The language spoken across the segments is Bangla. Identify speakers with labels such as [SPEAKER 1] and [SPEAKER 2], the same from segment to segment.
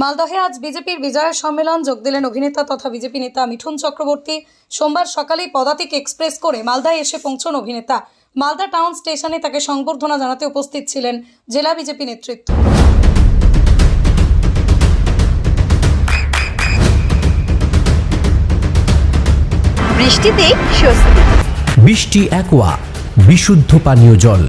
[SPEAKER 1] মালদহে আজ বিজেপির বিজয় সম্মেলন। যোগ দিলেন অভিনেতা তথা বিজেপি নেতা মিঠুন চক্রবর্তী। সোমবার সকালেই পদাতিক এক্সপ্রেস করে মালদায় এসে পৌঁছন অভিনেতা। মালদা টাউন স্টেশনে তাকে সংবর্ধনা জানাতে উপস্থিত ছিলেন জেলা বিজেপি নেতৃত্ব।
[SPEAKER 2] বৃষ্টিতে স্বস্তি।
[SPEAKER 3] বৃষ্টি অ্যাকোয়া বিশুদ্ধ পানীয় জল।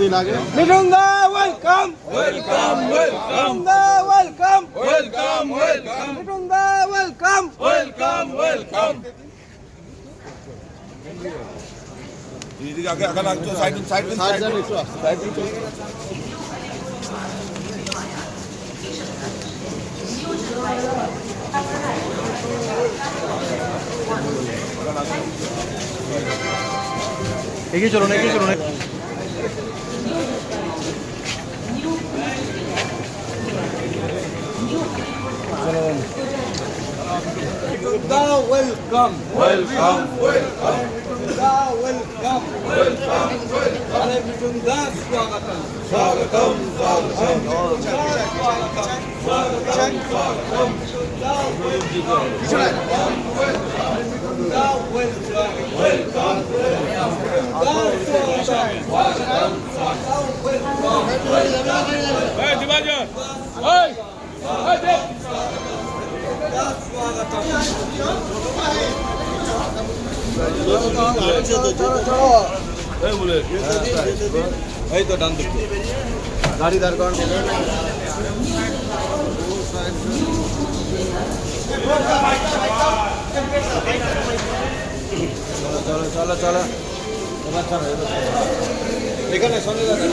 [SPEAKER 4] দিন আগে?
[SPEAKER 5] মিঠুনদা ওয়েলকাম ওয়েলকাম ওয়েলকাম দা ওয়েলকাম ওয়েলকাম ওয়েলকাম মিঠুনদা ওয়েলকাম ওয়েলকাম ওয়েলকাম আগে আগে লাগতো সাইড সাইড
[SPEAKER 4] সাইড। যান
[SPEAKER 5] এগিয়ে চলুন এগিয়ে চলুন। Welcome welcome welcome welcome welcome welcome স্বাগতম স্বাগতম স্বাগতম মিঠুনদা ওয়েলকাম মিঠুনদা ওয়েলকাম ওয়েলকাম এই তো ডান দিকে
[SPEAKER 4] গাড়ি দাঁড় করান
[SPEAKER 5] চলো চলো। চলো। চলো চলো। এখানে সঙ্গে মিঠুন